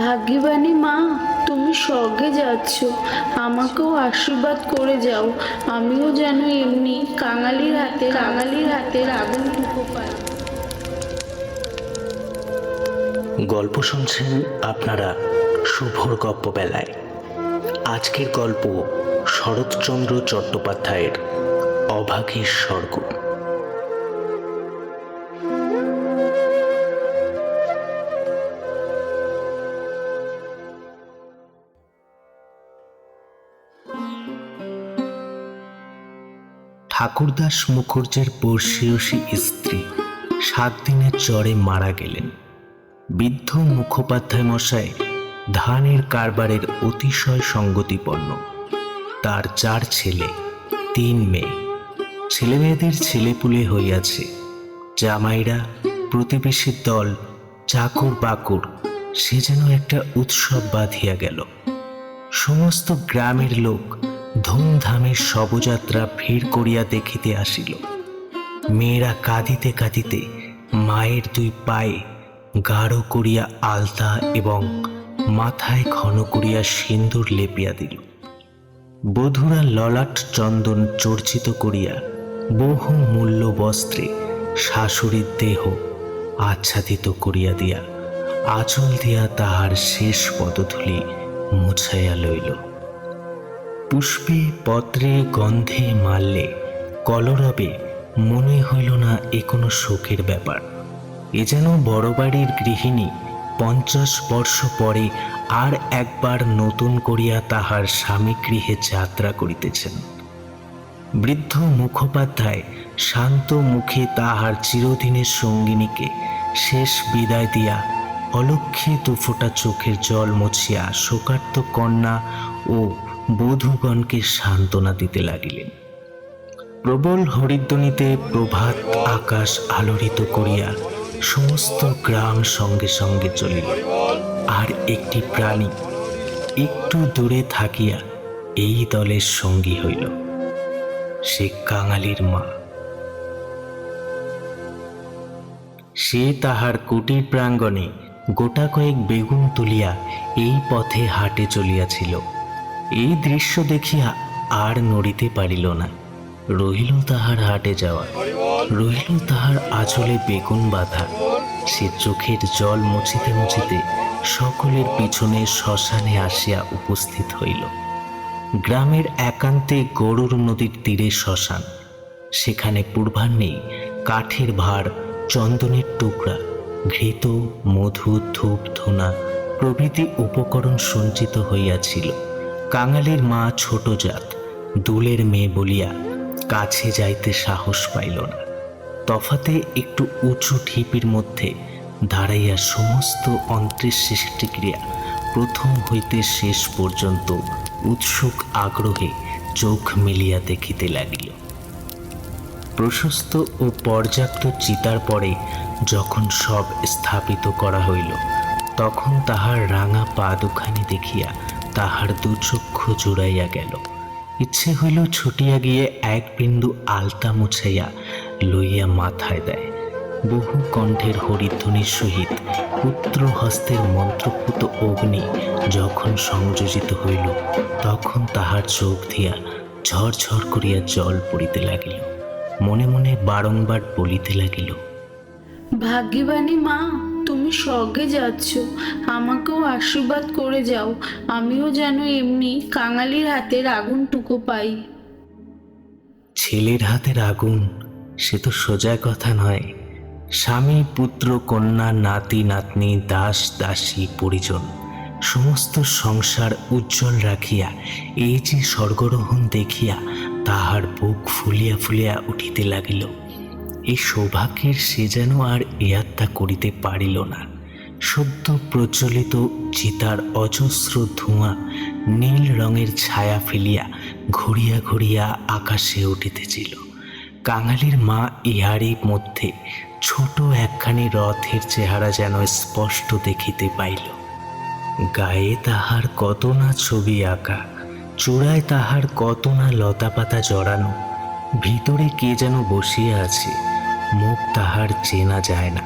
ভাগ্যবানী মা, তুমি স্বর্গে যাচ্ছ। আমাকেও আশীর্বাদ করে যাও। আমিও যেন এমনি কাঙালির হাতে কাঙালির হাতে আগুন টুকো পাই গল্প শুনছেন আপনারা শুভর গপ্প বেলায় আজকের গল্প শরৎচন্দ্র চট্টোপাধ্যায়ের অভাগীর স্বর্গ। ঠাকুরদাস মুখর্জের পড়শিয়সী স্ত্রী সাত দিনের জ্বরে মারা গেলেন। বৃদ্ধ মুখোপাধ্যায় মশাই ধানের কারবারের অতিশয় সঙ্গতিপন্ন। তার চার ছেলে, তিন মেয়ে। ছেলেমেয়েদের ছেলেপুলে হইয়াছে। জামাইরা প্রতিবেশীর দল, চাকর বাকর, সে যেন একটা উৎসব বাঁধিয়া গেল। সমস্ত গ্রামের লোক ধুমধামের শবযাত্রা ভিড় করিয়া দেখিতে আসিল। মেয়েরা কাঁদিতে কাঁদিতে মায়ের দুই পায়ে গাঢ় করিয়া আলতা এবং মাথায় ঘন করিয়া সিন্দুর লেপিয়া দিল। বধূরা ললাট চন্দন চর্চিত করিয়া বহু মূল্য বস্ত্রে শাশুড়ির দেহ আচ্ছাদিত করিয়া দিয়া আঁচল দিয়া তাহার শেষ পদধূলি মুছাইয়া লইল। পুষ্পে পত্রে গন্ধে মারলে কলরবে মনে হইল না এ কোনো শোকের ব্যাপার। এ যেন বড় বাড়ির গৃহিণী পঞ্চাশ বর্ষ পরে আর একবার নতুন করিয়া তাহার স্বামী গৃহে যাত্রা করিতেছেন। বৃদ্ধ মুখোপাধ্যায় শান্ত মুখে তাহার চিরদিনের সঙ্গিনীকে শেষ বিদায় দিয়া অলক্ষে দুফোঁটা চোখের জল মুছিয়া শোকার্ত কন্যা ও বধূগণকে সান্ত্বনা দিতে লাগিলেন। প্রবল হরিদ্বনিতে প্রভাত আকাশ আলোড়িত করিয়া সমস্ত গ্রাম সঙ্গে সঙ্গে চলিল। আর একটি প্রাণী একটু দূরে থাকিয়া এই দলের সঙ্গী হইল, সে কাঙালির মা। সে তাহার কুটির প্রাঙ্গণে গোটা কয়েক বেগুন তুলিয়া এই পথে হাটে চলিয়াছিল। এই দৃশ্য দেখিয়া আর নড়িতে পারিল না। রহিল তাহার হাটে যাওয়া রহিল তাহার আঁচলে বেগুন বাঁধা। সে চোখের জল মুছিতে মুছিতে সকলের পিছনে শ্মশানে আসিয়া উপস্থিত হইল। গ্রামের একান্তে গরুর নদীর তীরে শ্মশান। সেখানে পূর্বাহ্নেই কাঠের ভার, চন্দনের টুকরা, ঘৃত, মধু, ধূপ, ধুনা প্রভৃতি উপকরণ সঞ্চিত হইয়াছিল। কাঙালির মা ছোট জাত, দুলের মেয়ে বলিয়া কাছে যাইতে সাহস পাইল না। তফাতে একটু উঁচু ঢিপির মধ্যে দাঁড়াইয়া সমস্ত অন্তঃসৃষ্টি ক্রিয়া প্রথম হইতে শেষ পর্যন্ত উৎসুক আগ্রহে চোখ মেলিয়া দেখিতে লাগিল। প্রশস্ত ও পর্যাপ্ত চিতার পরে যখন সব স্থাপিত করা হইল, তখন তাহার রাঙা পা দুখানি দেখিয়া তাহার দুচক্ষু জুড়াইয়া গেল। ইচ্ছে হইল ছুটিয়া গিয়ে এক বিন্দু আলতা মুছাইয়া লইয়া মাথায় দেয়। বহু কণ্ঠের হরিধ্বনির সহিত পুত্র হস্তের মন্ত্রপুত অগ্নি যখন সংযোজিত হইল, তখন তাহার চোখ দিয়া ঝরঝর করিয়া জল পড়িতে লাগিল। মনে মনে বারংবার বলিতে লাগিল, ভাগ্যবানী মা তুমি স্বর্গে যাচ্ছ, আমাকেও আশীর্বাদ করে যাও। আমিও যেন এমনি কাঙালির হাতের আগুন টুকো পাই। ছেলের হাতের আগুন, সে তো সোজা কথা নয়। স্বামী, পুত্র, কন্যা, নাতি, নাতনি, দাস, দাসী, পরিজন, সমস্ত সংসার উজ্জ্বল রাখিয়া, এই যে স্বর্গরোহণ দেখিয়া তাহার বুক ফুলিয়া ফুলিয়া উঠিতে লাগিল। এই সৌভাগ্যের সে যেন আর এয়াত্তা করিতে পারিল না। সদ্য প্রজ্বলিত চিতার অজস্র ধোঁয়া নীল রঙের ছায়া ফেলিয়া ঘুরিয়া ঘুরিয়া আকাশে উঠিতেছিল। কাঙালির মা ইহারই মধ্যে ছোট একখানি রথের চেহারা যেন স্পষ্ট দেখিতে পাইল। গায়ে তাহার কত না ছবি আঁকা, চূড়ায় তাহার কত না লতাপাতা জড়ানো, ভিতরে কে যেন বসিয়া আছে। মুখ তাহার চেনা যায় না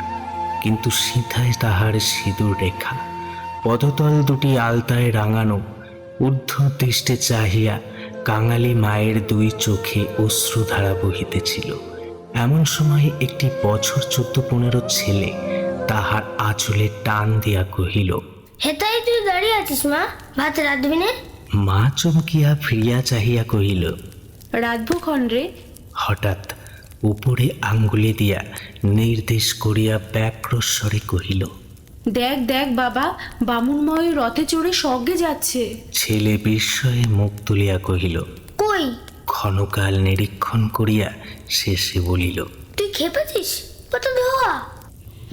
কিন্তু সিথায় তাহার সিঁদুর রেখা। পদতল দুটি আলতায় রাঙানো ঊর্ধ্ব দৃষ্টে চাহিয়া কাঙালি মায়ের দুই চোখে অশ্রুধারা বহিতেছিল। এমন সময় একটি বছর চোদ্দ পনেরো ছেলে তাহার আঁচলে টান দিয়া কহিল হেতাই তুই দাঁড়িয়ে আছিস মা? ভাত রাঁধবি না। মা চমকিয়া ফিরিয়া চাহিয়া কহিল রাধবো রে। হঠাৎ উপরে আঙ্গুলি দিয়া নির্দেশ করিয়া ব্যাক্রস্বরে কহিল দেখ দেখ বাবা বামুনময় রথে চড়ে স্বর্গে যাচ্ছে। ছেলে বিস্ময়ে মুখ তুলিয়া কহিল কই? ক্ষণকাল নিরীক্ষণ করিয়া শেষে বলিল তুই খেপেছিস? কত ধোয়া।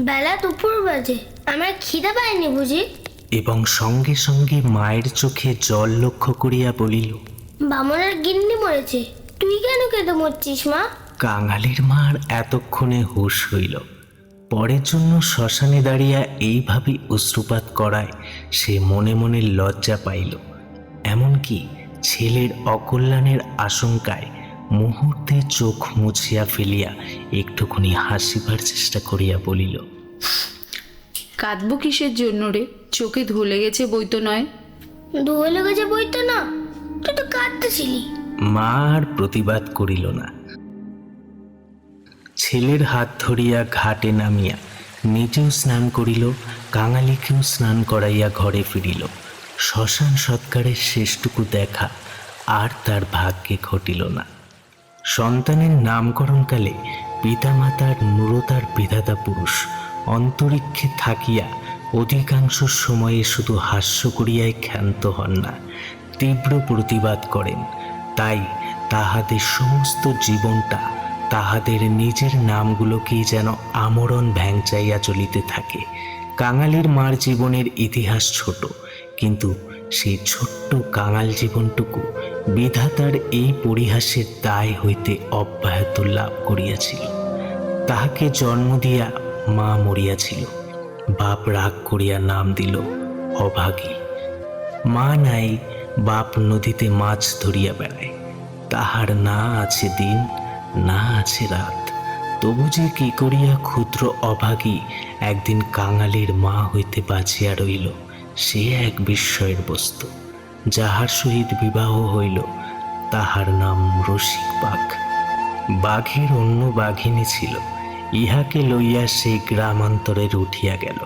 বেলা দুপুর বাজে আমার খিদে পায়নি বুঝি? এবং সঙ্গে সঙ্গে মায়ের চোখে জল লক্ষ্য করিয়া বলিল বামনের গিন্নি মরেছে তুই কেন কেঁদে মরছিস মা? কাঙালির মার এতক্ষণে হুশ হইল। পরের জন্য শ্মশানে দাঁড়িয়া এইভাবে অশ্রুপাত করায় সে মনে মনে লজ্জা পাইল। এমনকি ছেলের অকল্যাণের আশঙ্কায় মুহূর্তে চোখ মুছিয়া ফেলিয়া একটুখানি হাসিবার চেষ্টা করিয়া বলিল কাঁদবো কিসের জন্য রে? চোখে ধুলে গেছে বই তো নয়। ধুয়ে লেগেছে বইতে না তুই তো কাঁদতেছিলি। মা আর প্রতিবাদ করিল না। ছেলের হাত ধরিয়া ঘাটে নামিয়া নিজেও স্নান করিল, কাঙালিকেও স্নান করাইয়া ঘরে ফিরিল। শ্মশান সৎকারের শেষটুকু দেখা আর তার ভাগ্যে ঘটিল না। সন্তানের নামকরণকালে পিতামাতার নুরতার বিধাতা পুরুষ অন্তরিক্ষে থাকিয়া অধিকাংশ সময়ে শুধু হাস্য করিয়াই ক্ষান্ত হন না, তীব্র প্রতিবাদ করেন। তাই তাহাদের সমস্ত জীবনটা তাহাদের নিজের নামগুলোকেই যেন আমরণ ভ্যাংচাইয়া চলিতে থাকে। কাঙালির মার জীবনের ইতিহাস ছোট, কিন্তু সেই ছোট্ট কাঙাল জীবনটুকু বিধাতার এই পরিহাসের দায় হইতে অব্যাহত লাভ করিয়াছিল। তাহাকে জন্ম দিয়া মা মরিয়াছিল, বাপ রাগ করিয়া নাম দিল অভাগী। মা নাই, বাপ নদীতে মাছ ধরিয়া বেড়ায়, তাহার না আছে দিন না আছে রাত। তবু যে কি করিয়া ক্ষুদ্র অভাগী একদিন কাঙালির মা হইতে বাঁচিয়া রইল, সে এক বিস্ময়ের বস্তু। যাহার সহিত বিবাহ হইল, তাহার নাম রসিক বাঘ। বাঘের অন্য বাঘিনী ছিল, ইহাকে লইয়া সে গ্রামান্তরের উঠিয়া গেল।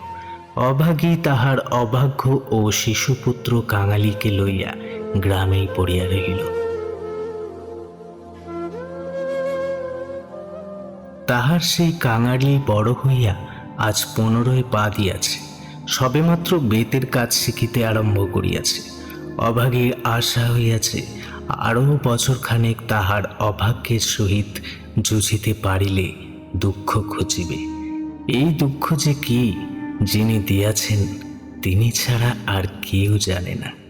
অভাগী তাহার অভাগ্য ও শিশুপুত্র কাঙালিকে লইয়া গ্রামেই পড়িয়া রহিল। তাহার সেই কাঙালি বড় হইয়া আজ পনেরোয় পা দিয়াছে। সবেমাত্র বেতের কাজ শিখিতে আরম্ভ করিয়াছে। অভাগীর আশা হইয়াছে, আরও বছরখানেক তাহার অভাগ্যের সহিত জুঝিতে পারিলে দুঃখ খুঁজিবে এই দুঃখ যে কি, যিনি দিয়াছেন, তিনি ছাড়া আর কেউ জানে না।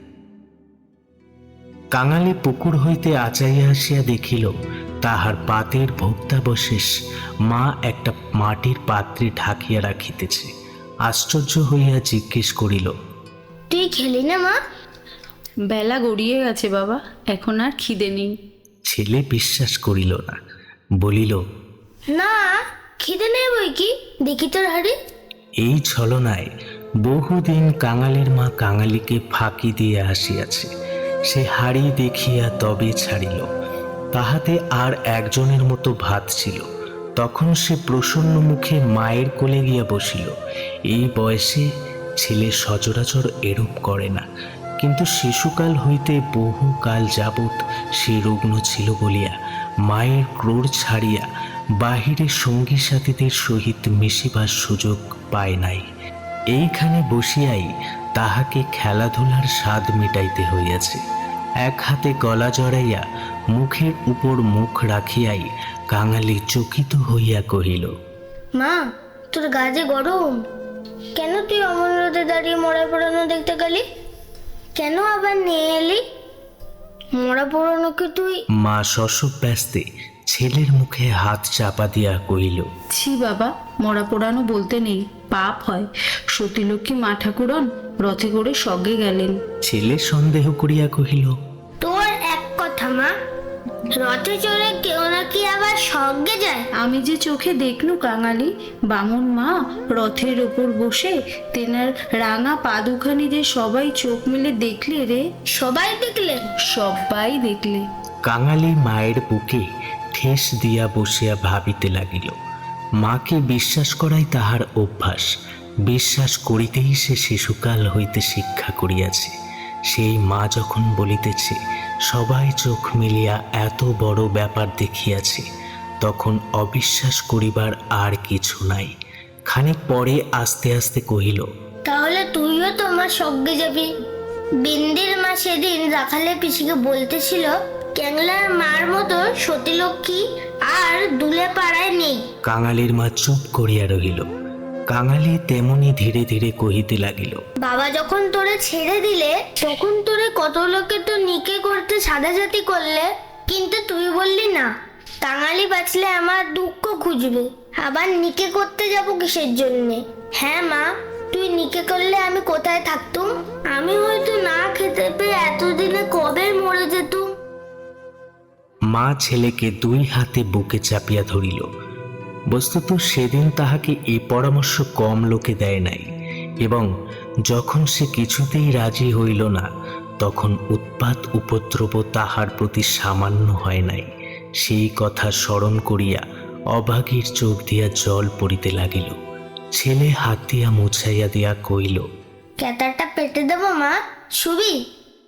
কাঙালি পুকুর হইতে আচাইয়া আসিয়া দেখিল তাহার পাতের ভোক্তাবশেষ মা একটা মাটির পাত্রে ঢাকিয়া রাখিতেছে। আশ্চর্য হইয়া জিজ্ঞেস করিল তুই খেলি না মা? বেলা গড়িয়ে গেছে বাবা এখন আর খিদে নেই। ছেলে বিশ্বাস করিল না বলিল না খিদে নেই বই কি? দেখি তোর হাড়ি? এই ছলনায় বহুদিন কাঙালির মা কাঙালিকে ফাঁকি দিয়ে আসিয়াছে। সে হাড়ি দেখিয়া তবে ছাড়িল। তাহাতে আর একজনের মতো ভাত ছিল। তখন সে প্রসন্ন মুখে মায়ের কোলে গিয়া বসিল। এই বয়সে ছেলে সচরাচর এরূপ করে না। কিন্তু শিশুকাল হইতে বহু কাল যাবৎ সে রুগ্ন ছিল বলিয়া মায়ের ক্রোড় ছাড়িয়া বাহিরে সঙ্গী সাথীদের সহিত মিশিবার সুযোগ পায় নাই। এইখানে বসিয়াই তাহাকে খেলাধুলার স্বাদ মিটাইতে হইয়াছে। এক হাতে গলা জড়াইয়া মুখের উপর মুখ রাখিয়াই কাঙালি চকিত হইয়া কহিল মা তোর গাজে গরম। কেন তুই অমন রোদে দাঁড়িয়ে মরা পোড়ানো দেখতে গেলি? কেন আবার নিয়ে এলি? মরা পোড়ানোকে তুই? মা শশব ব্যস্তে ছেলের মুখে হাত চাপা দিয়া কহিল ছি বাবা মরা পোড়ানো বলতে নেই পাপ হয়। সতীলক্ষ্মী মা ঠাকুরন রথে করে স্বর্গে গেলেন। ছেলে সন্দেহ করিয়া কহিল তোর এক কথা মা রথে চড়ে কেউ নাকি আবার স্বর্গে যায়? আমি যে চোখে দেখনু কাঙালি বামুন মা রথের ওপর বসে তেনার রাঙা পা দুখানি যে সবাই চোখ মেলে দেখলে রে। সবাই দেখলে? সবাই দেখলে। কাঙালি মায়ের বুকে ঠেস দিয়া বসিয়া ভাবিতে লাগিল, মাকে বিশ্বাস করাই তাহার অভ্যাস। বিশ্বাস করিতেই সে শিশুকাল হইতে শিক্ষা করিয়াছে। সেই মা যখন বলিতেছে, সবাই চোখ মিলিয়া এত বড় ব্যাপার দেখিয়াছে, তখন অবিশ্বাস করিবার আর কিছু নাই। খানিক পরে আস্তে আস্তে কহিল, তাহলে তুইও তোমার স্বর্গে যাবি? বিন্দির মা সেদিন রাখালে পিসিকে বলতেছিল ক্যাংলার মার মতো সতীলক্ষ্মী আর দুলে পাড়ায় নেই। কাঙালির মা চুপ করিয়া রহিল। কাঙালি তেমনি ধীরে ধীরে কহিতে লাগিল বাবা যখন তোরে ছেড়ে দিলে তখন তোরে কত লোকে তো নিকে করতে সাদাজাতি করলে কিন্তু তুই বললি না। কাঙালি বাঁচলে আমার দুঃখ খুঁজবে। আবার নিকে করতে যাব কিসের জন্যে? হ্যাঁ মা তুই নিকে করলে আমি কোথায় থাকতুম? আমি হয়তো না খেতে মা ছেলেকে দুই হাতে বুকে চাপিয়া ধরিল। বস্তুত সেদিন তাহাকে এই পরামর্শ কম লোকে দেয় নাই এবং যখন সে কিছুতেই রাজি হইল না তখন উৎপাত উপদ্রব তাহার প্রতি সামান্য হয় নাই। সেই কথা স্মরণ করিয়া অভাগীর চোখ দিয়া জল পড়িতে লাগিল। ছেলে হাত দিয়া মুছাইয়া দিয়া কইল ক্যাতারটা পেটে দেবো মা? শুবি?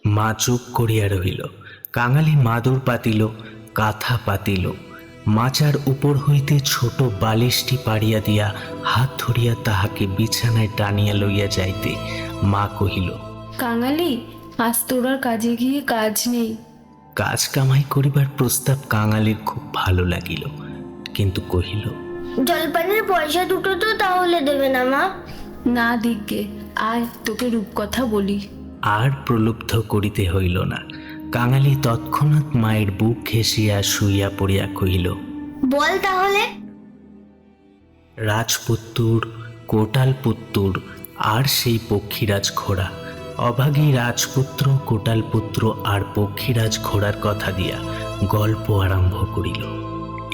মা চুপ করিয়া রহিল। কাঙালি মাদুর পাতিল। কাঁথা পাতিল। মাচার উপর হইতে ছোট বালিশটি পাড়িয়া দিয়া হাত ধরিয়া তাহাকে বিছানায় টানিয়া লইয়া যাইতে মা কহিল কাঙালি আজ তোর আর কাজে গিয়ে কাজ নেই। কাজ কামাই করিবার প্রস্তাব কাঙালির খুব ভালো লাগিল। কিন্তু কহিল জলপানের পয়সা দুটো তো তাহলে দেবে না মা? না দিগ্গে আয় তোকে রূপকথা বলি। আর প্রলুব্ধ করিতে হইল না। কাঙালি তৎক্ষণাৎ মায়ের বুক ঘেঁষিয়া শুইয়া পড়িয়া কহিল বল তাহলে। রাজপুত্তুর কোটালপুত্তুর আর সেই পক্ষীরাজ ঘোড়া। অভাগী রাজপুত্র কোটালপুত্র আর পক্ষীরাজ ঘোড়ার কথা দিয়া গল্প আরম্ভ করিল।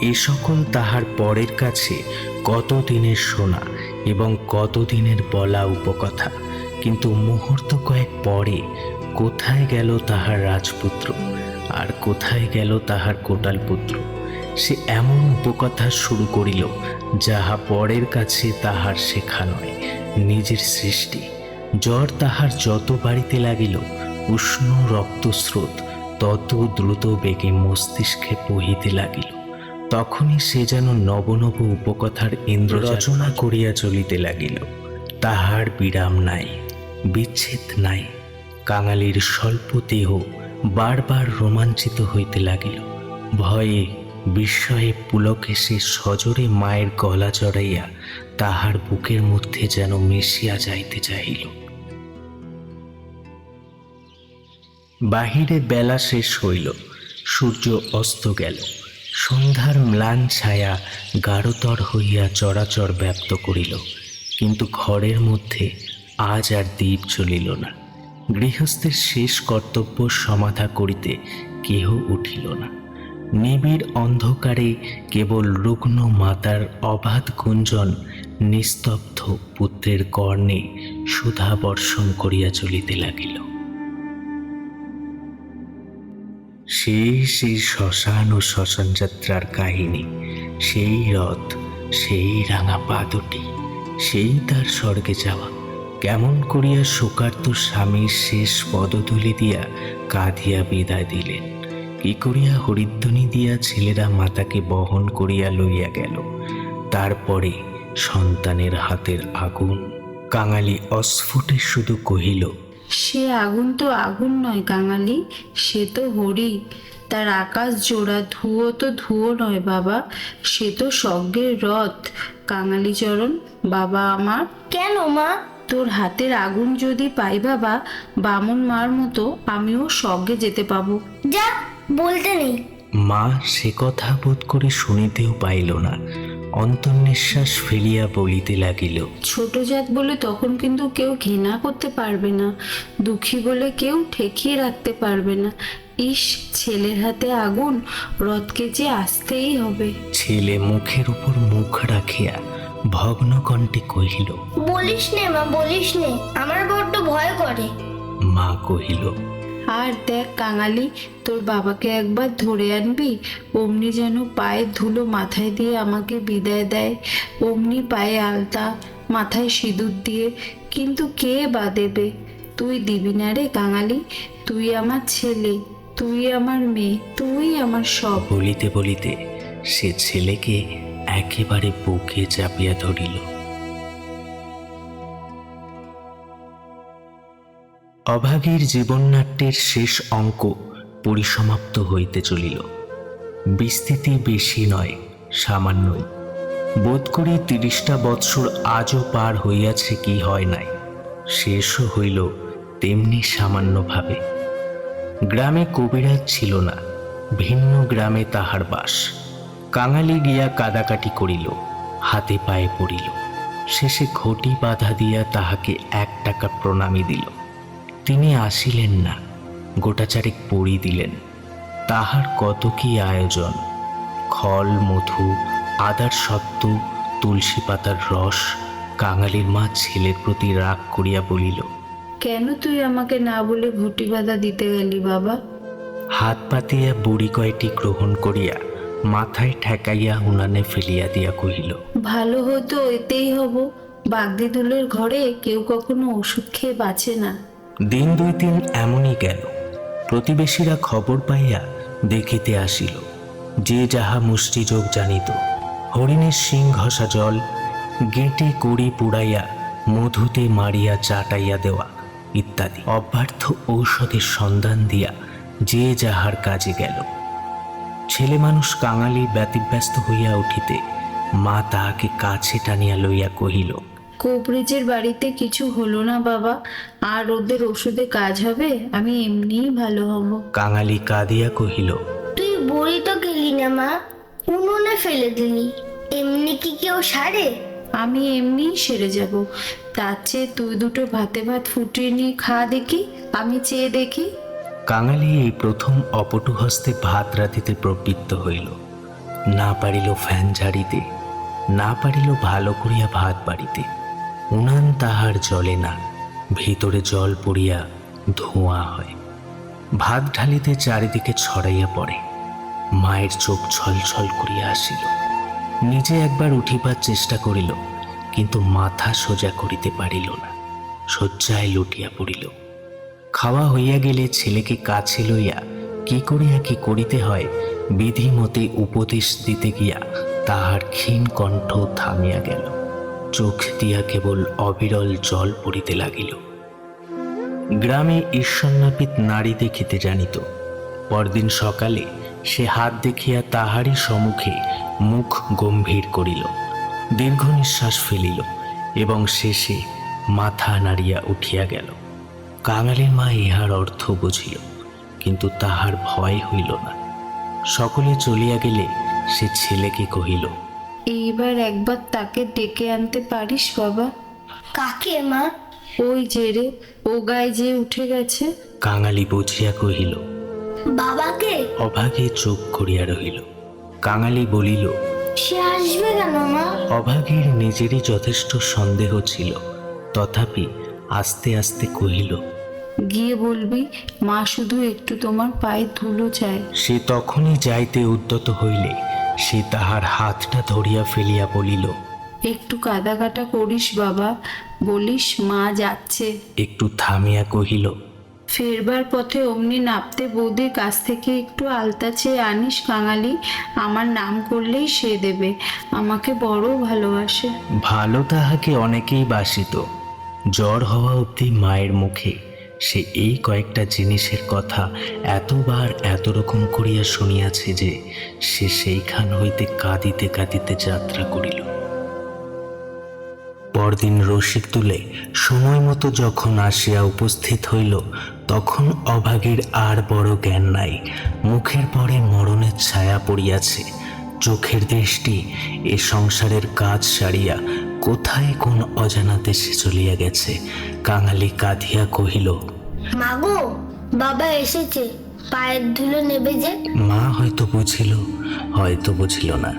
এ সকল তাহার পরের কাছে কত দিনের শোনা এবং কত দিনের বলা উপকথা। কিন্তু মুহূর্ত কয়েক পরে কোথায় গেল তাহার রাজপুত্র? আর কোথায় গেল তাহার কোটাল পুত্র? সে এমন উপকথা শুরু করিল, যাহা পরের কাছে তাহার শেখা নয়, নিজের সৃষ্টি। জ্বর তাহার যত বাড়িতে লাগিল, উষ্ণ রক্তস্রোত তত দ্রুত বেগে মস্তিষ্কে বহিতে লাগিল। তখনই সে যেন নব নব উপকথার ইন্দ্র রচনা করিয়া চলিতে লাগিল। তাহার বিরাম নাই, বিচ্ছেদ নাই। কাঙালির স্বল্প দেহ বারবার রোমাঞ্চিত হইতে লাগিল। ভয়ে বিস্ময়ে পুলকে সে সজোরে মায়ের গলা জড়াইয়া তাহার বুকের মধ্যে যেন মিশিয়া যাইতে চাহিল। বাহিরে বেলা শেষ হইল, সূর্য অস্ত গেল। সন্ধ্যার ম্লান ছায়া গাঢ়তর হইয়া চরাচর ব্যপ্ত করিল, কিন্তু ঘরের মধ্যে আজ আর দ্বীপ চলিল না। গৃহস্থের শেষ কর্তব্য সমাধা করিতে কেহ উঠিল না। নিবিড় অন্ধকারে কেবল রুগ্ন মাতার অবাধ গুঞ্জন নিস্তব্ধ পুত্রের কর্ণে সুধা বর্ষণ করিয়া চলিতে লাগিল। সেই সেই শ্মশান ও শ্মশান যাত্রার কাহিনী, সেই রথ, সেই রাঙা পা দুটি সেই তার স্বর্গে যাওয়া। কেমন করিয়া শোকার্ত স্বামীর শেষ পদধূলি দিয়া কাঁধিয়া বিদায় দিলেন? কি করিয়া হরিধ্বনি দিয়া ছেলেরা মাতাকে বহন করিয়া লইয়া গেল? তারপরে সন্তানের হাতের আগুন। কাঙালি অস্ফুটে শুধু কহিল সে আগুন তো আগুন নয় কাঙালি সে তো হরি। তার আকাশ জোড়া ধুয়ো তো ধুয়ো নয় বাবা সে তো স্বর্গের রথ। কাঙালি চরণ বাবা আমার। কেন মা? তোর হাতের আগুন যদি পাই বাবা বামন মার মতো আমিও স্বর্গে যেতে পাবো। যা বলতে নেই। মা সে কথা বোধ করে শুনিতেও পাইল না। অন্তর্নিশ্বাস ফেলিয়া বলিতে লাগিল ছোট জাত বলে তখন কিন্তু কেউ ঘৃণা করতে পারবে না। দুঃখী বলে কেউ ঠেকিয়ে রাখতে পারবে না। ইস ছেলের হাতে আগুন রথকে যে আসতেই হবে। ছেলে মুখের উপর মুখ রাখিয়া ভগ্ন কণ্ঠে কহিল বলিস নে মা বলিস নে আমার বড্ড ভয় করে। মা কহিল আর দেখ কাঙালি তোর বাবাকে একবার ধরে আনবি অমনি যেন পায়ে ধুলো মাথায় দিয়ে আমাকে বিদায় দেয় অমনি পায়ে আলতা মাথায় সিঁদুর দিয়ে কিন্তু কে বা দেবে? তুই দিবি না রে কাঙালি তুই আমার ছেলে তুই আমার মেয়ে তুই আমার সব। বলিতে বলিতে সে ছেলেকে একেবারে বুকে চাপিয়া ধরিল। অভাগীর জীবননাট্যের শেষ অঙ্ক পরিসমাপ্ত হইতে চলিল। বিস্তৃতি বেশি নয়, সামান্যই। বোধ করি তিরিশটা বৎসর আজও পার হইয়াছে কি হয় নাই। শেষও হইল তেমনি সামান্যভাবে। গ্রামে কবিরাজ ছিল না, ভিন্ন গ্রামে তাহার বাস। কাঙালি গিয়া কাদাকাটি করিল হাতে পায়ে পড়িল। শেষে ঘটি বাধা দিয়া তাহাকে এক টাকা প্রণামী দিল। তিনি আসিলেন না গোটাচারেক পড়ি দিলেন। তাহার কত কি আয়োজন? খল মধু আদার সত্ত্ব তুলসী পাতার রস কাঙালির মা ছেলের প্রতি রাগ করিয়া বলিল কেন তুই আমাকে না বলে ঘটি বাঁধা দিতে গেলি বাবা? হাত পাতিয়া বুড়ি কয়টি গ্রহণ করিয়া মাথায় ঠেকাইয়া উনানে ফেলিয়া দিয়া কহিল ভালো হতো এতেই হব। বাগদি দুলের ঘরে কেউ কখনো ওষুধ খেয়ে বাঁচে না। দিন দুই দিন এমনই গেল। প্রতিবেশীরা খবর পাইয়া দেখিতে আসিল যে যাহা মুষ্টিযোগ জানিত। হরিণের শিং ঘষা জল গেটে কড়ি পুড়াইয়া মধুতে মারিয়া চাটাইয়া দেওয়া ইত্যাদি। অব্যর্থ ঔষধের সন্ধান দিয়া যে যাহার কাজে গেল। ছেলে মানুষ কাঙালি ব্যতিব্যস্ত হইয়া উঠিতে মা তাহাকে কাছে টানিয়া লইয়া কহিল কোবরেজের বাড়িতে কিছু হলো না বাবা আর ওদের ওষুধে কাজ হবে আমি এমনিই ভালো হব। কাঙালি কাঁদিয়া কহিল তুই বড়ি তো গেলি না মা উনুনে ফেলে দিলি এমনি কি কেউ সারে? আমি এমনিই সেরে যাব তার চেয়ে তুই দুটো ভাতে ভাত ফুটিয়ে নিয়ে খা দেখি আমি চেয়ে দেখি। কাঙালি এই প্রথম অপটু হস্তে ভাত রাঁধিতে প্রবৃত্ত হইল। না পারিল ফ্যান ঝাড়িতে, না পারিল ভালো করিয়া ভাত বাড়িতে। উনান তাহার জলে না, ভিতরে জল পড়িয়া ধোঁয়া হয়। ভাত ঢালিতে চারিদিকে ছড়াইয়া পড়ে। মায়ের চোখ ছলছল করিয়া আসিল। নিজে একবার উঠিবার চেষ্টা করিল, কিন্তু মাথা সোজা করিতে পারিল না। শয্যায় লুটিয়া পড়িল। খাওয়া হইয়া গেলে ছেলেকে কাছে লইয়া কি করিয়া কি করিতে হয়, বিধিমতে উপদেশ দিতে গিয়া তাহার ক্ষীণ কণ্ঠ থামিয়া গেল। চোখ দিয়া কেবল অবিরল জল পড়িতে লাগিল। গ্রামে ঈশ্বরনাপিত নারী দেখিতে জানিত, পরদিন সকালে সে হাত দেখিয়া তাহারই সম্মুখে মুখ গম্ভীর করিল দীর্ঘ নিঃশ্বাস ফেলিল এবং শেষে মাথা নাড়িয়া উঠিয়া গেল। কাঙালির মা ইহার অর্থ বুঝিল কিন্তু তাহার ভয় হইল না। সকলে চলিয়া গেলে সে ছেলেকে কহিল এইবার একবার তাকে ডেকে আনতে পারিস বাবা। কাকে মা? ওই যে রে ও গায়ে যে উঠে গেছে। কাঙালি বুঝিয়া কহিল বাবাকে? অভাগে চোখ করিয়া রহিল। কাঙালি বলিল সে আসবে কেন মা? অভাগীর নিজেরই যথেষ্ট সন্দেহ ছিল তথাপি আস্তে আস্তে কহিল গিয়ে বলবি মা শুধু একটু তোমার পায়ে ধুলো চায়। সে তখনই যাইতে উদ্যত হইলে সে তাহার হাতটা ধরিয়া ফেলিয়া বলিল একটু কাদা কাটা করিস বাবা বলিস মা যাচ্ছে। একটু থামিয়া কহিল ফেরবার পথে অমনি নাপতে বৌদির কাছ থেকে একটু আলতা চেয়ে আনিস কাঙালি আমার নাম করলেই সে দেবে আমাকে বড় ভালোবাসে। ভালো তাহাকে অনেকেই বাসিত জ্বর হওয়া অবধি মায়ের মুখে। সে এই কয়েকটা জিনিসের কথা এতবার এত রকম করিয়া শুনিয়াছে যে সে সেইখান হইতে কাঁদিতে কাঁদিতে যাত্রা করিল। পরদিন রসিক তুলে সময় মতো যখন আসিয়া উপস্থিত হইল, তখন অভাগীর আর বড় জ্ঞান নাই। মুখের পরে মরণের ছায়া পড়িয়াছে। চোখের দৃষ্টি এ সংসারের কাজ সারিয়া কোথায় কোন অজানা দেশে চলিয়া গেছে? কাঙালি কাঁধিয়া কহিল মাগো বাবা এসেছে পায়ের ধুলো নেবে যে। মা হয়তো বুঝিল হয়তো বুঝিল না।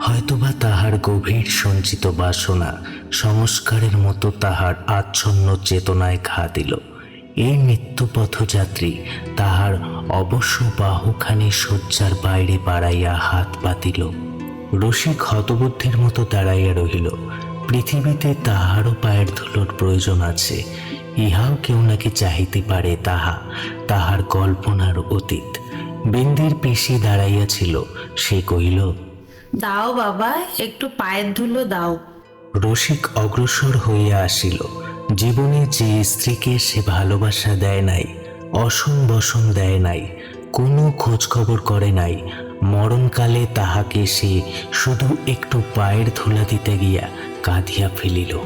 হয়তোবা তাহার গভীর সঞ্চিত বাসনা সংস্কারের মতো তাহার আচ্ছন্ন চেতনায় ঘা দিল। এই মৃত্যু পথযাত্রী তাহার অবশ্য বাহুখানি শয্যার বাইরে বাড়াইয়া হাত পাতিল রসিক হতবুদ্ধির মতো দাঁড়াইয়া রহিল। পৃথিবীতে তাহারও পায়ের ধুলোর প্রয়োজন আছে। ইহাও কেউ নাকি চাহিতে পারে তাহা তাহার কল্পনার অতীত। বিন্দির পিসি দাঁড়াইয়াছিল সে কহিল দাও বাবা একটু পায়ের ধুলো দাও। রসিক অগ্রসর হইয়া আসিল। জীবনে যে স্ত্রীকে সে ভালোবাসা দেয় নাই অসম বসন দেয় নাই কোনো খোঁজ খবর করে নাই মরণকালে তাহাকে সে শুধু একটু পায়ের ধুলা দিতে গিয়া কাঁদিয়া ফেলিল।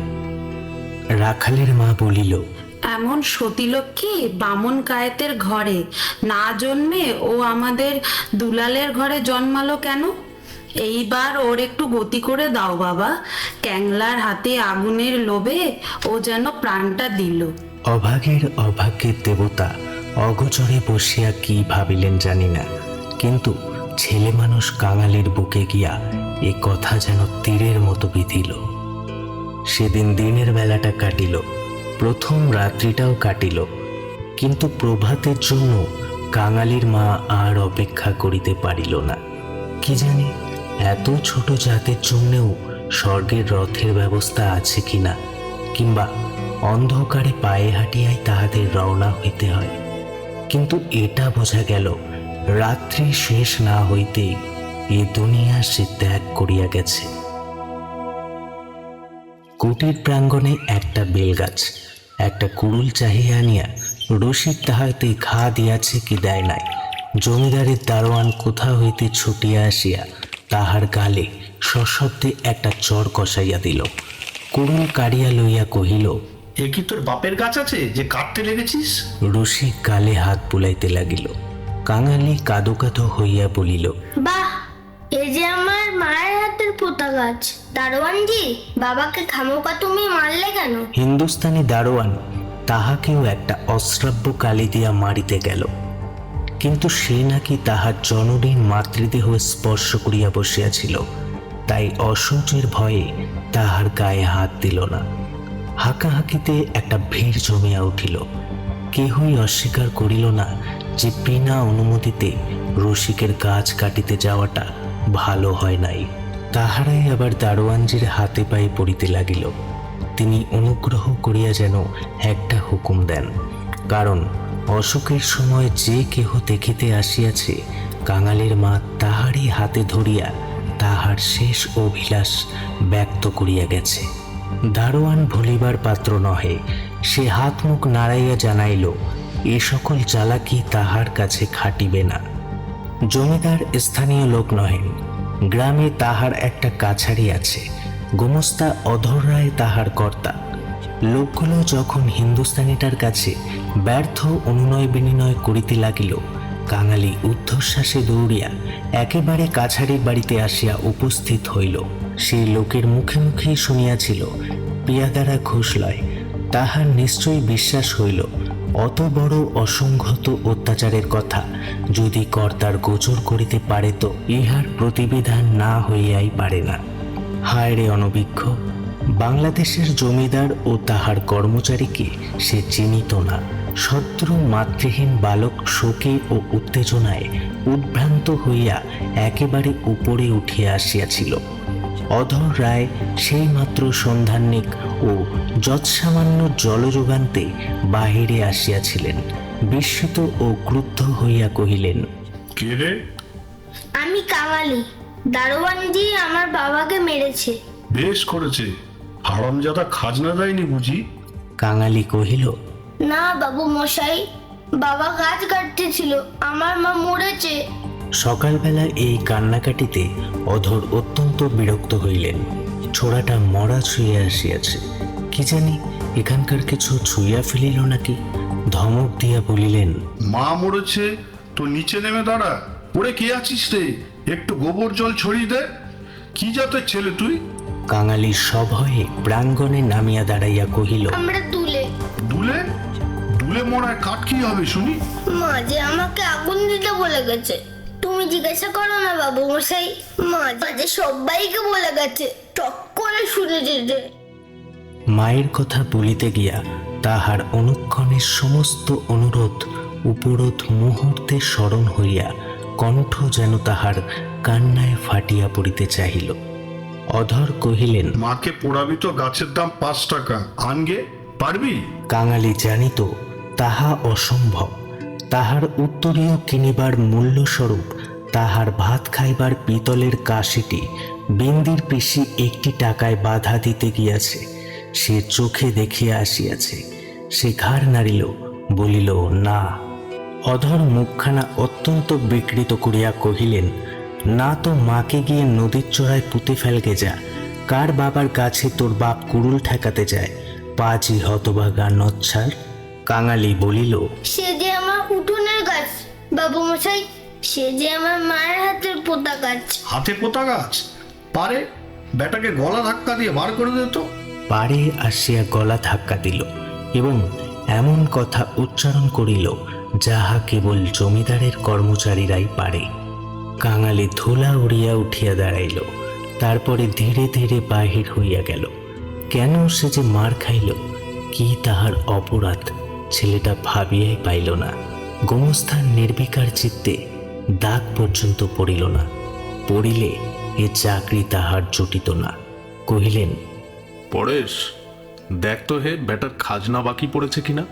রাখালের মা বলিল এমন সতীলক্ষ্মী বামন কায়েতের ঘরে না জন্মে ও আমাদের দুলালের ঘরে জন্মালো কেন? এইবার ওর একটু গতি করে দাও বাবা। ক্যাংলার হাতে আগুনের লোভে ও যেন প্রাণটা দিল। অভাগের অভাগ্যের দেবতা অগোচরে বসিয়া কি ভাবিলেন জানি না। কিন্তু ছেলে মানুষ কাঙালির বুকে গিয়া এ কথা যেন তীরের মতো বিধিল। সেদিন দিনের বেলাটা কাটিল, প্রথম রাত্রিটাও কাটিল। কিন্তু প্রভাতের জন্য কাঙালির মা আর অপেক্ষা করিতে পারিল না। কি জানি, এত ছোট জাতের জন্যেও স্বর্গের রথের ব্যবস্থা আছে কিনা, কিংবা অন্ধকারে পায়ে হাঁটিয়াই তাহাদের রওনা হইতে হয়। কিন্তু এটা বোঝা গেল, রাত্রি শেষ না হইতেই এ দুনিয়া সে ত্যাগ করিয়া গেছে। কুটির প্রাঙ্গণে একটা বেলগাছ একটা কুড়ুল চাহিয়া আনিয়া রসিক তাহাতে ঘা দিয়াছে কি দেয় নাই। জমিদারের দারোয়ান কোথা হইতে ছুটিয়া আসিয়া তাহার গালে সশব্দে একটা চর কষাইয়া দিল। কুড়ুল কাড়িয়া লইয়া কহিল এ কি তোর বাপের গাছ আছে যে কাটতে লেগেছিস? রসিক গালে হাত বুলাইতে লাগিল। কাঙালি কাদো কাদো হইয়া বলিল বাহ এ যে আমার মায়ের হাতের পোতা গাছ। দারোয়ানজি, বাবাকে খামোকা তুমি মারলে কেন? হিন্দুস্তানি দারোয়ান তাহাকেও একটা অশ্রাব্য কালি দিয়া মারিতে গেল। কিন্তু সে নাকি তাহার জননীর মাতৃদেহ স্পর্শ করিয়া বসিয়াছিল, তাই অসহ্যের ভয়ে তাহার গায়ে হাত দিল না। হাঁকাহাঁকিতে একটা ভিড় জমিয়া উঠিল। কেহই অস্বীকার করিল না যে বিনা অনুমতিতে রসিকের গাছ কাটিতে যাওয়াটা ভালো হয় নাই। তাহারাই আবার দারোয়ানজির হাতে পায়ে পড়িতে লাগিল। তিনি অনুগ্রহ করিয়া যেন একটা হুকুম দেন। কারণ অশোকের সময় যে কেহ দেখিতে আসিয়াছে, কাঙালির মা তাহারই হাতে ধরিয়া তাহার শেষ অভিলাষ ব্যক্ত করিয়া গেছে। দারোয়ান ভুলিবার পাত্র নহে, সে হাত মুখ নাড়াইয়া জানাইল, এ সকল চালাকি তাহার কাছে খাটিবে না। জমিদার স্থানীয় লোক নহেন গ্রামে তাহার একটা কাছারি আছে। গোমস্তা অধর রায় তাহার কর্তা। লোকগুলো যখন হিন্দুস্তানিটার কাছে ব্যর্থ অনুনয় বিনিময় করিতে লাগিল, কাঙালি ঊর্ধ্বশ্বাসে দৌড়িয়া একেবারে কাছারির বাড়িতে আসিয়া উপস্থিত হইল। সেই লোকের মুখে মুখেই শুনিয়াছিল, পিয়াদারা ঘুষ লয় তাহার নিশ্চয়ই বিশ্বাস হইল অত বড় অসংহত অত্যাচারের কথা যদি কর্তার গোচর করিতে পারে তো ইহার প্রতিবিধান না হইয়াই পারে না। হায় রে অনভিজ্ঞ, বাংলাদেশের জমিদার ও তাহার কর্মচারীকে সে চিনিত না? শত্রু মাতৃহীন বালক শোকে ও উত্তেজনায় উদ্ভ্রান্ত হইয়া একেবারে উপরে উঠিয়া আসিয়াছিল। অধর রায় সেই মাত্র সন্ধানিক ও যৎসামান্য জলযোগান্তে বাহিরে আসিয়াছিলেন বিস্মিত ও ক্রুদ্ধ হইয়া কহিলেন কে রে? আমি কাঙালি দারোয়ানজি আমার বাবাকে মেরেছে। বেশ করেছে। হারামজাদা খাজনা দেয়নি বুঝি? কাঙালি কহিল না বাবু মশাই বাবা গাছ কাটতেছিল আমার মা মরেছে। সকালবেলা এই কান্নাকাটিতে অধর অত্যন্ত বিরক্ত হইলেন। ছোড়াটা মরা ছুঁয়ে আসিয়াছে। কি জানি এখানকার কিছু ছুঁইয়া ফেলিল নাকি? ধমক দিয়া বলিলেন মা মরেছে তো নিচে নেমে দাঁড়া। ওরে কে আছিস রে? একটু গোবর জল ছড়িয়ে দে। কি জাতের ছেলে তুই? কাঙালি সভয়ে প্রাঙ্গণে নামিয়া দাঁড়াইয়া কহিল আমরা দুলে। দুলে? দুলে মরায় কাঠ কি হবে শুনি? মা যে আমাকে আগুন দিতে বলে গেছে। তুমি জিজ্ঞাসা করো না বাবু মশাই মাঝে সবাইকে বলে গেছে টক করে শুনে যেতে। মায়ের কথা বলিতে গিয়া তাহার অনুক্ষণের সমস্ত অনুরোধ উপরোধ মুহূর্তে স্মরণ হইয়া কণ্ঠ যেন তাহার কান্নায় ফাটিয়া পড়িতে চাহিল। অধর কহিলেন মাকে পোড়াবি তো গাছের দাম পাঁচ টাকা আনগে পারবি? কাঙালি জানিত তাহা অসম্ভব। তাহার উত্তরীয় কিনিবার মূল্যস্বরূপ তাহার ভাত খাইবার পিতলের কাশিটি বিন্দির পিসি একটি টাকায় বাধা দিতে গিয়াছে। সে চোখে দেখিয়া আসিয়াছে। সে ঘাড় নাড়িল, বলিল, না। অধর মুখখানা অত্যন্ত বিকৃত করিয়া কহিলেন, না তো মাকে গিয়ে নদীর চড়ায় পুঁতে ফেলকে যা। কার বাবার কাছে তোর বাপ কুড়ুল ঠেকাতে যায়? পাজি হতভাগা নচ্ছার। কাঙালি বলিল সে যে আমার উঠোনের গাছ বাবু মশাই সে যে আমার মায়ের হাতের পোতা গাছ। হাতে পোতা গাছ? পারে বেটাকে গলা ধাক্কা দিয়ে বার করে দে তো। পাড়ে আসিয়া গলা ধাক্কা দিল এবং এমন কথা উচ্চারণ করিল যাহা কেবল জমিদারের কর্মচারীরাই পারে। কাঙালি ধুলা উড়িয়া উঠিয়া দাঁড়াইল তারপরে ধীরে ধীরে বাহির হইয়া গেল। কেন সে যে মার খাইল কি তাহার অপরাধ? ছেলেটা ভাবিয়াই পাইল না। গোমস্থান নির্বিকার চিত্তে দাগ পর্যন্ত পড়িল না। পড়িলে এ চাকরি তাহার জুটিত না। কহিলেন পরেশ দেখ তো হে ব্যাটার খাজনা বাকি পড়েছে কিনা?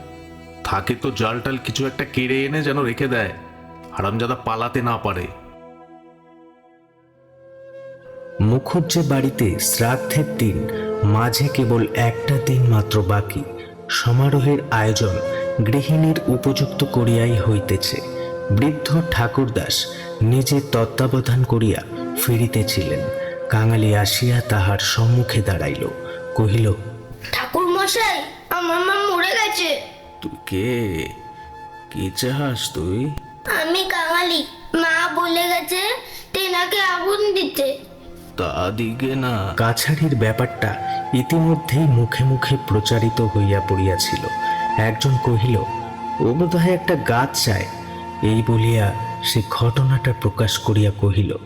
থাকে তো জাল টাল কিছু একটা কেড়ে এনে যেন রেখে দেয়। হারামজাদা পালাতে না পারে। মুখুজ্জে বাড়িতে শ্রাদ্ধের দিন মাঝে কেবল একটা দিন মাত্র বাকি। সমারোহের আয়োজন গৃহিণীর উপযুক্ত করিয়াই হইতেছে। বৃদ্ধ ঠাকুরদাস নিজে তত্ত্বাবধান করিয়া ফিরিতেছিলেন। কাঙালি আসিয়া তাহার সম্মুখে দাঁড়াইল কহিল ঠাকুর মশাই আমার মা মরে গেছে। তুই কে? কি চাস তুই? আমি কাঙালি মা বলে গেছে তেনাকে আগুন দিতে। তা দিকে না। কাছারির ব্যাপারটা ইতিমধ্যেই মুখে মুখে প্রচারিত হইয়া পড়িয়াছিল। একজন কহিল ও বোধহয় একটা গাছ চায়। এই বলিয়া সে ঘটনাটা প্রকাশ করিয়া কহিল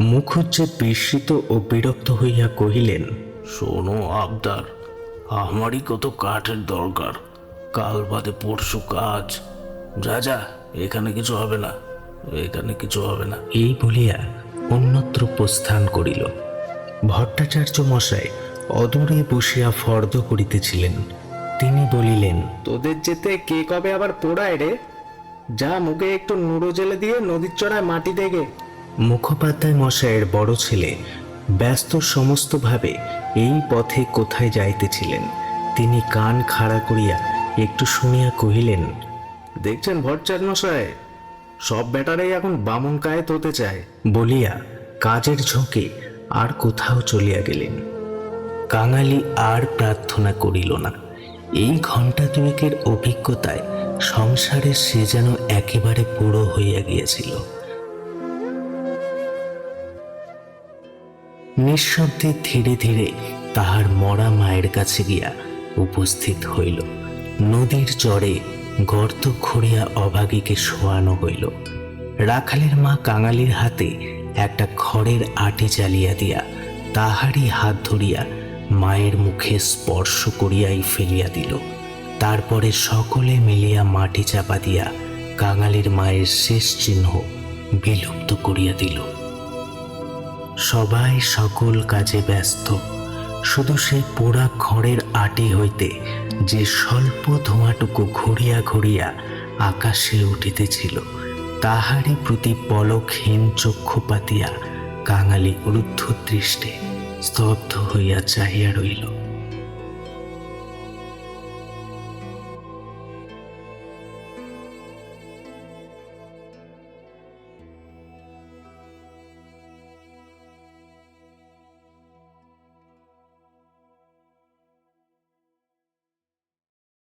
মুখুজ্জে বিস্মিত ও বিরক্ত হইয়া কহিলেন শোনো আবদার আমারই কত কাঠের দরকার। কাল বাদে পরশু কাজ। যা যা এখানে কিছু হবে না এখানে কিছু হবে না। এই বলিয়া অন্যত্র প্রস্থান করিল। ভট্টাচার্য মশাই অদূরে বসিয়া ফর্দ করিতেছিলেন। তিনি বলিলেন তোদের যেতে কে কবে আবার পোড়ায় রে? যা মুখে একটু নুড়ো জেলে দিয়ে নদীর চড়ায় মাটি দেগে। মুখোপাধ্যায় মশাইয়ের বড় ছেলে ব্যস্ত সমস্তভাবে এই পথে কোথায় যাইতেছিলেন। তিনি কান খাড়া করিয়া একটু শুনিয়া কহিলেন দেখছেন ভট্টাচার মশাই সব ব্যাটারাই এখন বামন কায়ে হতে চায়। বলিয়া কাজের ঝোঁকে আর কোথাও চলিয়া গেলেন। কাঙালি আর প্রার্থনা করিল না। এই ঘণ্টা দুয়েকের অভিজ্ঞতায় সংসারে সে যেন একেবারে পুরো হইয়া গিয়েছিল। নিঃশব্দে ধীরে ধীরে তাহার মরা মায়ের কাছে গিয়া উপস্থিত হইল। নদীর চরে গর্ত খুঁড়িয়া অভাগীকে শোয়ানো হইল। রাখালের মা কাঙালির হাতে একটা খড়ের আটি চালিয়া দিয়া তাহারই হাত ধরিয়া মায়ের মুখে স্পর্শ করিয়াই ফেলিয়া দিল। তারপরে সকলে মিলিয়া মাটি চাপা দিয়া কাঙালির মায়ের শেষ চিহ্ন বিলুপ্ত করিয়া দিল। সবাই সকল কাজে ব্যস্ত। শুধু সেই পোড়া খড়ের আটি হইতে যে স্বল্প ধোঁয়াটুকু ঘুরিয়া ঘুরিয়া আকাশে উঠিতেছিল, তাহারই প্রতি পলকহীন চক্ষু পাতিয়া কাঙালি ক্রুদ্ধ দৃষ্টে স্তব্ধ হইয়া চাহিয়া রইল।